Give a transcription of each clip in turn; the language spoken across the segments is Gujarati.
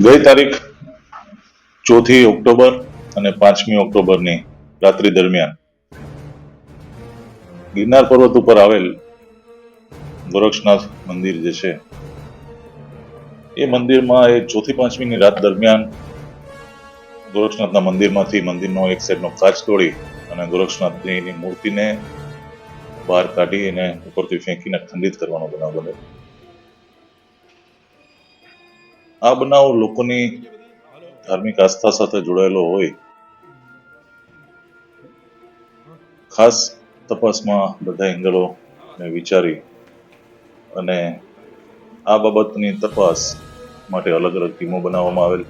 ગઈ તારીખ ચોથી ઓક્ટોબર અને પાંચમી ઓક્ટોબરની રાત્રિ દરમિયાન ગિરનાર પર્વત ઉપર આવેલ ગોરક્ષનાથ મંદિર જે છે, એ મંદિરમાં એ ચોથી પાંચમીની રાત દરમિયાન ગોરક્ષનાથના મંદિરમાંથી મંદિરનો એક સાઈડનો કાચ તોડી અને ગોરક્ષનાથની મૂર્તિને બહાર કાઢી એને ઉપરથી ફેંકીને ખંડિત કરવાનો બનાવ બન્યો. આ બનાવ લોકોની ધાર્મિક આસ્થા સાથે જોડાયેલો હોય, ખાસ તપાસમાં બધા એંગલો ને વિચારી અને આ બાબતની તપાસ માટે અલગ અલગ ટીમો બનાવવામાં આવેલ.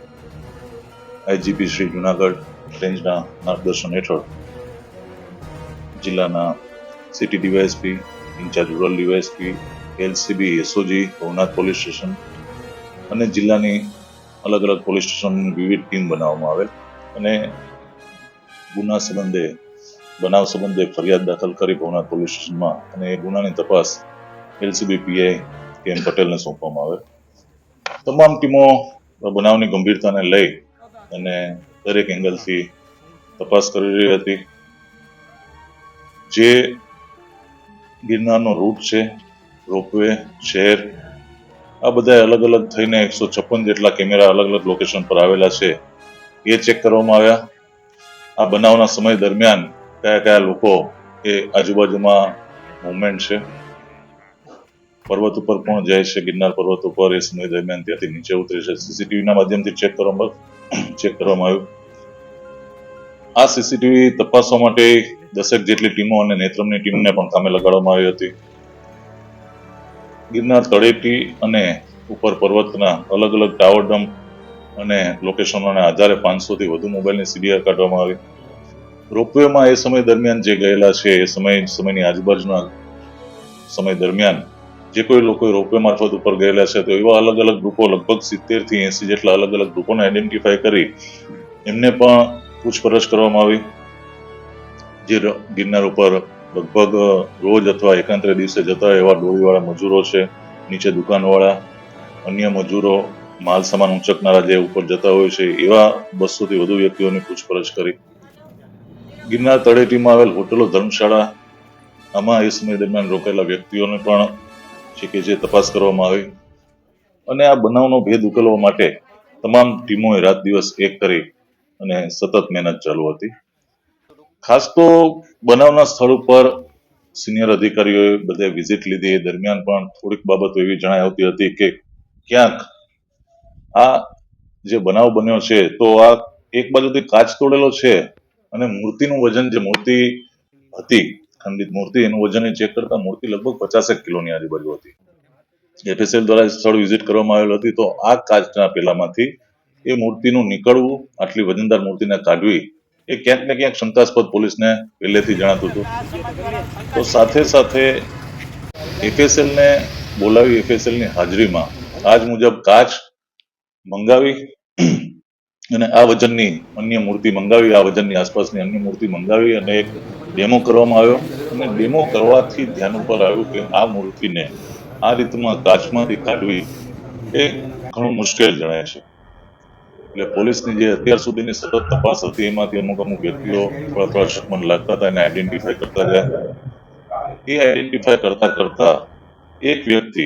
આઈજીપી શ્રી જુનાગઢ રેન્જના માર્ગદર્શન હેઠળ જિલ્લાના city DYSP, in-charge rural DYSP, LCB, SOG, Bhavnath police station અને જિલ્લાની અલગ અલગ પોલીસ સ્ટેશનની વિવિધ ટીમ બનાવવામાં આવેલ અને ગુના સંબંધે, બનાવ સંબંધે ફરિયાદ દાખલ કરી ભવનાથ પોલીસ સ્ટેશનમાં અને એ ગુનાની તપાસ એલસીબી પીઆઈ કે એમ પટેલને સોંપવામાં આવે તમામ ટીમો બનાવની ગંભીરતાને લઈ અને દરેક એંગલથી તપાસ કરી રહી હતી. જે ગિરનારનો રૂટ છે, રોપવે, શહેર આ બધા અલગ અલગ થઈને એકસો છપ્પન જેટલા કેમેરા અલગ અલગ લોકેશન પર આવેલા છે. એ ચેક કરવામાં આવ્યા. આ બનાવના સમય દરમિયાન કયા કયા લોકો એ આજુબાજુમાં મુવમેન્ટ છે. પર્વત ઉપર કોણ જાય છે, ગિરનાર પર્વત ઉપર એ સમય દરમિયાન ત્યાંથી નીચે ઉતરે છે. સીસીટીવીના માધ્યમથી ચેક કરવામાં ચેક કરવામાં આવ્યું. આ સીસીટીવી તપાસવા માટે દસેક જેટલી ટીમો અને નેત્રમની ટીમને પણ કામે લગાડવામાં આવી હતી. ગિરનાર તળેટી અને ઉપર પર્વતના અલગ અલગ ટાવર ડમ્પ અને લોકેશનોના આધારે પાંચસોથી વધુ મોબાઈલની સીડીઆર કાઢવામાં આવી. રોપવેમાં એ સમય દરમિયાન જે ગયેલા છે, એ સમય, સમયની આજુબાજુના સમય દરમિયાન જે કોઈ લોકો રોપવે મારફત ઉપર ગયેલા છે, તો એવા અલગ અલગ ગ્રુપો, લગભગ સિત્તેરથી એસી જેટલા અલગ અલગ ગ્રુપોને આઈડેન્ટિફાય કરી એમને પણ પૂછપરછ કરવામાં આવી. જે ગિરનાર ઉપર લગભગ રોજ અથવા એકાંતરે દિવસે જતા એવા ડોળીવાળા મજૂરો છે, નીચે દુકાનવાળા, અન્ય મજૂરો, માલ સામાન ઉંચકનારા જે ઉપર જતા હોય છે, એવા બસોથી વધુ વ્યક્તિઓની પૂછપરછ કરી. ગિરનાર તળેટીમાં આવેલ હોટલો, ધર્મશાળા, આમાં એ સમય દરમિયાન રોકાયેલા વ્યક્તિઓને પણ છે કે જે તપાસ કરવામાં આવી. અને આ બનાવનો ભેદ ઉકેલવા માટે તમામ ટીમોએ રાત દિવસ એક કરી અને સતત મહેનત ચાલુ હતી. ખાસ તો બનાવના સ્થળ ઉપર સિનિયર અધિકારીઓએ બધે વિઝિટ લીધી. એ દરમિયાન પણ થોડીક બાબતો એવી જણાઈ આવતી હતી કે ક્યાંક આ જે બનાવ બન્યો છે, તો આ એક બાજુથી કાચ તોડેલો છે અને મૂર્તિનું વજન જે મૂર્તિ હતી, ખંડિત મૂર્તિ, એનું વજન ચેક કરતા મૂર્તિ લગભગ પચાસેક કિલોની આજુબાજુ હતી. એફએસએલ દ્વારા સ્થળ વિઝિટ કરવામાં આવેલ હતી, તો આ કાચના પેલામાંથી એ મૂર્તિનું નીકળવું, આટલી વજનદાર મૂર્તિને કાઢવી એ ક્યાંક ને ક્યાંક શંકાસ્પદ પોલીસને પહેલેથી જણાતું હતું. તો સાથે સાથે એફએસએલને બોલાવી એફએસએલની હાજરીમાં આજ મુજબ કાચ મંગાવી અને આ વજનની અન્ય મૂર્તિ મંગાવી, આ વજનની આસપાસની અન્ય મૂર્તિ મંગાવી અને એક ડેમો કરવામાં આવ્યો. અને ડેમો કરવાથી ધ્યાન ઉપર આવ્યું કે આ મૂર્તિને આ રીતમાં કાચમાંથી કાઢવી એ ઘણું મુશ્કેલ જણાય છે. એટલે પોલીસની જે અત્યાર સુધીની સતત તપાસ હતી, એમાંથી અમુક અમુક વ્યક્તિઓ થોડા લાગતા હતા એને આઈડેન્ટિફાય કરતા ગયા એ આઈડેન્ટિફાય કરતા કરતા એક વ્યક્તિ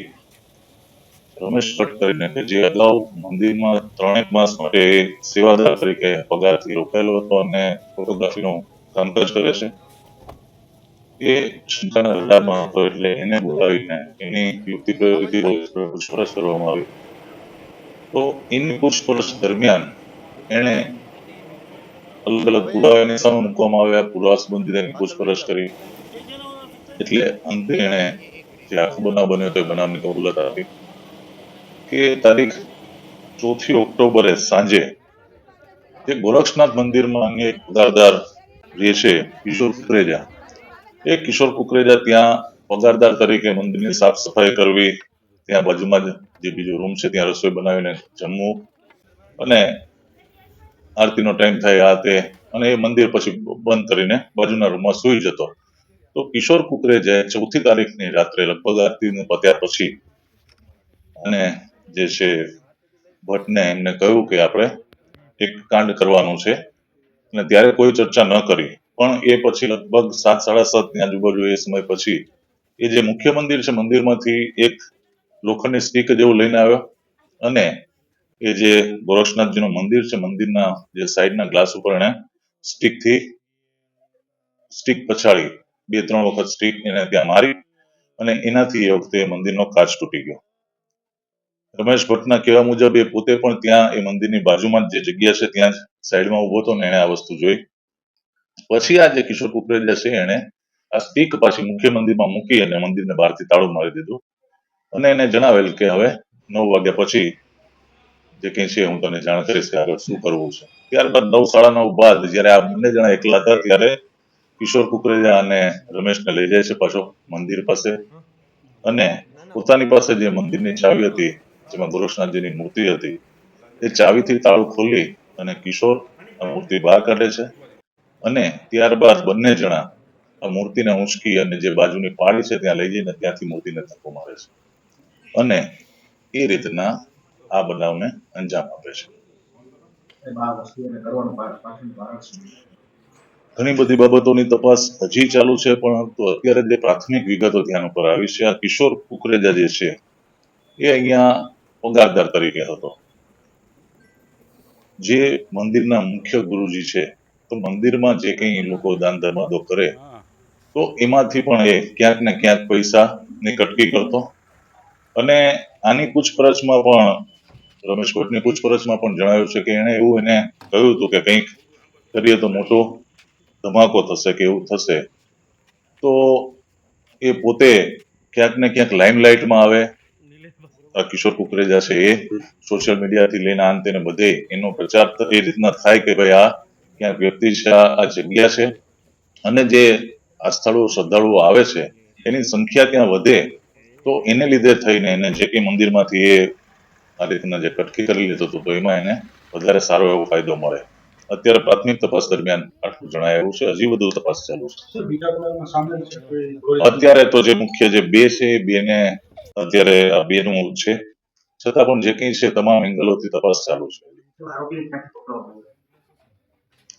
રમેશ ભટ્ટ કરીને કે જે અગાઉ મંદિરમાં ત્રણેક માસ માટે સેવાદાર તરીકે પગારથી રોકાયેલો હતો અને ફોટોગ્રાફીનું કામકાજ કરે છે. એ શંકાના રડારમાં હતો એટલે એને બોલાવીને એની યુક્તિ પ્રયોગથી પૂછપરછ કરવામાં આવી. તો એની પૂછપરછ દરમિયાન એણે અલગ અલગ પુરાવા એની સામે મૂકવામાં આવ્યા. પુરાવા સંબંધિત એની પૂછપરછ કરી. એટલે અંતે એણે જે આખો બનાવ બન્યો તો બનાવની કબૂલત આપી કે તારીખ ચોથી ઓક્ટોબરે સાંજે જે ગોરક્ષનાથ મંદિરમાં અન્ય એક પગારદાર રહે છે કિશોર કુકરેજા. એ કિશોર કુકરેજા ત્યાં પગારદાર તરીકે મંદિરની સાફ સફાઈ કરવી ત્યાં બાજુમાં જ જે બીજો રૂમ છે, ત્યાં રસોઈ બનાવીને જમવું અને આરતીનો ટાઈમ થાય આ તે અને એ મંદિર પછી બંધ કરીને બાજુના રૂમમાં સૂઈ જતો. તો કિશોર કુકરેજાએ ચોથી તારીખની રાત્રે લગભગ આરતીને પત્યા પછી અને જે છે ભટ્ટને એમને કહ્યું કે આપણે એક કાંડ કરવાનું છે અને ત્યારે કોઈ ચર્ચા ન કરી. પણ એ પછી લગભગ સાત, સાડા સાતની આજુબાજુ એ સમય પછી એ જે મુખ્ય મંદિર છે, મંદિરમાંથી એક લોખંડની સ્ટીક જેવું લઈને આવ્યો. અને એ જે ગોરક્ષનાથજીનું મંદિર છે, મંદિરના જે સાઈડના ગ્લાસ ઉપર એને સ્ટીકથી સ્ટીક પછાડી, બે, ત્રણ વખત સ્ટીક એને ત્યાં મારી અને એનાથી એ વખતે મંદિરનો કાચ તૂટી ગયો. રમેશ ભટ્ટના કહેવા મુજબ એ પોતે પણ ત્યાં એ મંદિરની બાજુમાં જ જે જગ્યા છે, ત્યાં જ સાઈડમાં ઊભો હતો ને એણે આ વસ્તુ જોઈ. પછી આ જે કિશોર કુકરેજા છે, એણે આ સ્ટીક પાછી મુખ્ય મંદિરમાં મૂકી અને મંદિરને બહારથી તાળું મારી દીધું. અને એને જણાવેલ કે હવે નવ વાગ્યા પછી જે કંઈ છે હું તને જાણ કરીશ કે આગળ શું કરવું છે. ત્યારબાદ નવ, સાડા નવ બાદ જ્યારે આ બંને જણા એકલા હતા ત્યારે કિશોર કુકરેજા અને રમેશને લઈ જાય છે પાછો મંદિર પાસે. અને પોતાની પાસે જે મંદિરની ચાવી હતી, જેમાં ગોરક્ષનાથજીની મૂર્તિ હતી, એ ચાવીથી તાળું ખોલી અને કિશોર આ મૂર્તિ બહાર કાઢે છે. અને ત્યારબાદ બંને જણા આ મૂર્તિને ઊંચકી અને જે બાજુની પાળી છે ત્યાં લઈ જઈને ત્યાંથી મૂર્તિને ધક્કો મારે છે. અને એ રીતના આ બનાવને અંજામ આપે છે? ઘણી બધી બાબતોની તપાસ હજી ચાલુ છે, પણ અત્યારે જે પ્રાથમિક વિગતો ધ્યાન ઉપર આવી છે, આ કિશોર કુકરેજા જે છે, એ અહીંયા પગારદાર તરીકે હતો જે મંદિરના મુખ્ય ગુરુજી છે, તો મંદિરમાં જે કંઈ લોકો દાન ધર્માદો કરે, તો એમાંથી પણ એ ક્યાંક ને ક્યાંક પૈસા ની કટકી કરતો અને આની પૂછપરછમાં પણ, રમેશ ભટ્ટની પૂછપરછમાં પણ જણાવ્યું છે કે એણે એવું એને કહ્યું હતું કે કંઈક કરીએ તો મોટો ધમાકો થશે કે એવું થશે. તો એ પોતે ક્યાંક ને ક્યાંક લાઇમલાઇટમાં આવે. કિશોર કુકરેજા છે એ સોશિયલ મીડિયાથી લઈને આ તેને બધે એનો પ્રચાર એ રીતના થાય કે ભાઈ આ ક્યાંક વ્યક્તિ છે આ જગ્યા છે. અને જે આ સ્થળો શ્રદ્ધાળુઓ આવે છે, એની સંખ્યા ત્યાં વધે. તો એને લીધે થઈને એને જે કંઈ મંદિરમાંથી એ આ રીતના જે કટકી કરી લીધું હતું તો એમાં એને વધારે સારો એવો ફાયદો મળે. અત્યારે પ્રાથમિક તપાસ દરમિયાન આટલું જણાયું છે હજી વધુ તપાસ ચાલુ છે. અત્યારે તો જે મુખ્ય જે બે છે બે ને અત્યારે આ બેનું છે. છતાં પણ જે કંઈ છે તમામ એંગલોથી તપાસ ચાલુ છે?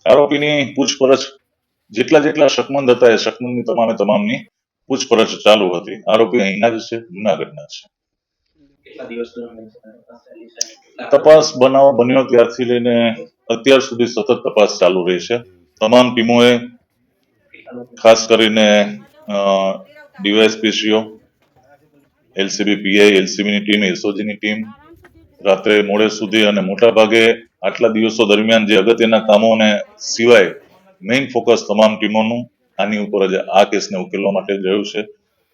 આરોપીની પૂછપરછ જેટલા જેટલા શકમંદ હતા એ શકમંદની તમામે તમામની પૂછપરછ ચાલુ હતી આરોપી અહીંના જ છે જુનાગઢના છે? તપાસ બનાવ બન્યો ત્યારથી લઈને અત્યાર સુધી સતત તપાસ ચાલુ રહી છે તમામ ટીમોએ ખાસ કરીને ડીવાયએસપીસીઓ એલસીબી પીઆઈ એલસીબીની ટીમ એસઓજીની ટીમ રાત્રે મોડે સુધી અને મોટા ભાગે આટલા દિવસો દરમિયાન જે અગત્યના કામોને સિવાય મેઇન ફોકસ તમામ ટીમોનું આની ઉપર જ આ કેસને ઉકેલવા માટે જ રહ્યું છે.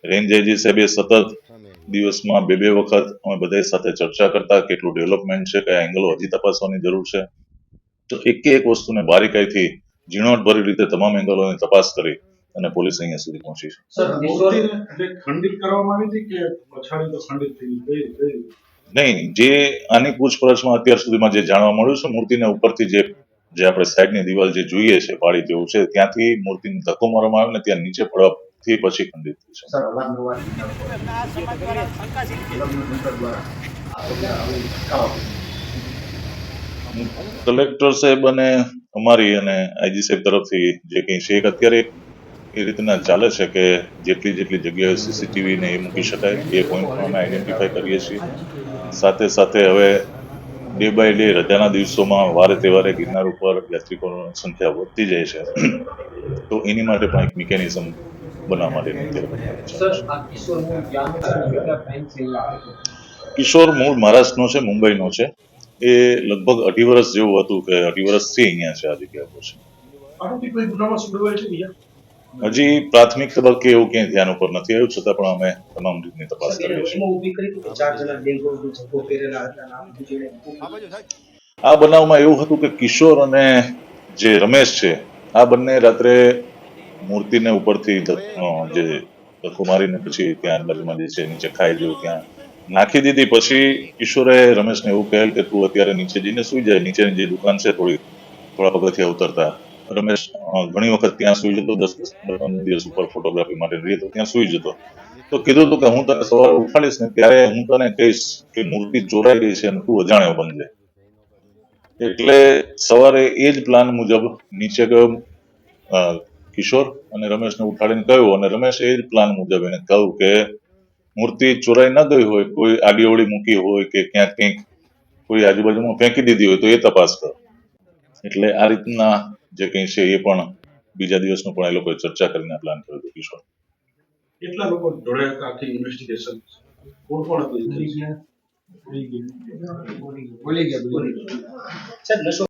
રેન્જ આઈજી સાહેબે સતત દિવસમાં બે બે વખત અમે બધા સાથે ચર્ચા કરતા કેટલું ડેવલપમેન્ટ છે કયા એંગલો હજી તપાસવાની જરૂર છે. તો એક એક વસ્તુને બારીકાઈથી ઝીણવટભરી રીતે તમામ એંગલોની તપાસ કરી અને પોલીસ અહીંયા સુધી પહોંચી છે. સર, મૂર્તિને એટલે ખંડિત કરવામાં આવી હતી કે પછાડી તો ખંડિત થઈ ગઈ? નહીં જે આની પૂછપરછમાં અત્યાર સુધીમાં જે જાણવા મળ્યું છે મૂર્તિને ઉપરથી જે જે આપણે સાઈડની દિવાલ જે જોઈએ છે પાળી જેવું છે ત્યાંથી મૂર્તિને ધક્કો મારવામાં આવે ને ત્યાં નીચે પડવાથી પછી ખંડિત થઈ છે. કલેક્ટર સાહેબ અને અમારી અને આઈજી સાહેબ તરફથી જે કંઈ છે એક અત્યારે એ રીતના ચાલે છે કે જેટલી જેટલી જગ્યાએ સીસીટીવી ને એ મૂકી શકાય એ પોઈન્ટ પણ અમે આઈડેન્ટિફાઈ કરીએ છીએ સાથે સાથે હવે ડે બાય ડે રજાના દિવસોમાં વારે તહેવારે ગિરનાર ઉપર યાત્રિકોની સંખ્યા વધતી જાય છે. તો એની માટે પણ એક મિકેનિઝમ બનાવવા છે. કિશોર મૂળ મહારાષ્ટ્રનો છે મુંબઈનો છે. એ લગભગ અઢી વર્ષ જેવું હતું કે અઢી વર્ષથી અહીંયા છે આ જગ્યા પર છે. છે હજી પ્રાથમિક તબક્કે એવું ક્યાંય ધ્યાન ઉપર નથી આવ્યું છતાં પણ અમે તમામ રીતની તપાસ કરીએ છીએ. કરી અને આ બનાવમાં એવું હતું કે કિશોર અને જે રમેશ છે આ બંને રાત્રે મૂર્તિને ઉપરથી જે ધક્કો મારીને પછી ત્યાં બાજુમાં જે છે નીચે ખાઈ ગયું ત્યાં નાખી દીધી. પછી કિશોરે રમેશને એવું કહેલ કે તું અત્યારે નીચે જઈને સુઈ જાય નીચેની જે દુકાન છે થોડી થોડા પગથિયા ઉતરતા. રમેશ ઘણી વખત ત્યાં સુઈ જતો, દસ દિવસ ઉપર ફોટોગ્રાફી માટે રહી તો ત્યાં સુઈ જતો. તો કીધું હતું કે હું તને સવારે ઉઠાડીશ ને ત્યારે હું તને કહીશ કે મૂર્તિ ચોરાઈ ગઈ છે અને તું અજાણ્યો બનજે એટલે સવારે એ જ પ્લાન મુજબ નીચે ગયો કિશોર અને રમેશને ઉઠાડીને કહ્યું અને રમેશ એ જ પ્લાન મુજબ એને કહ્યું કે મૂર્તિ ચોરાઈ ન ગઈ હોય, કોઈ આડીઓડી મૂકી હોય કે ક્યાંક કંઈક કોઈ આજુબાજુમાં ફેંકી દીધી હોય તો એ તપાસ કરો. એટલે આ રીતના જે કંઈ છે એ પણ બીજા દિવસનું પણ એ લોકોએ ચર્ચા કરીને પ્લાન કર્યો હતો કિશોર. કેટલા લોકો જોડાયા હતા આખી ઇન્વેસ્ટિગેશન કોણ કોણ હતું? બોલી ગયા. બોલી ગયા. સાહેબ નશો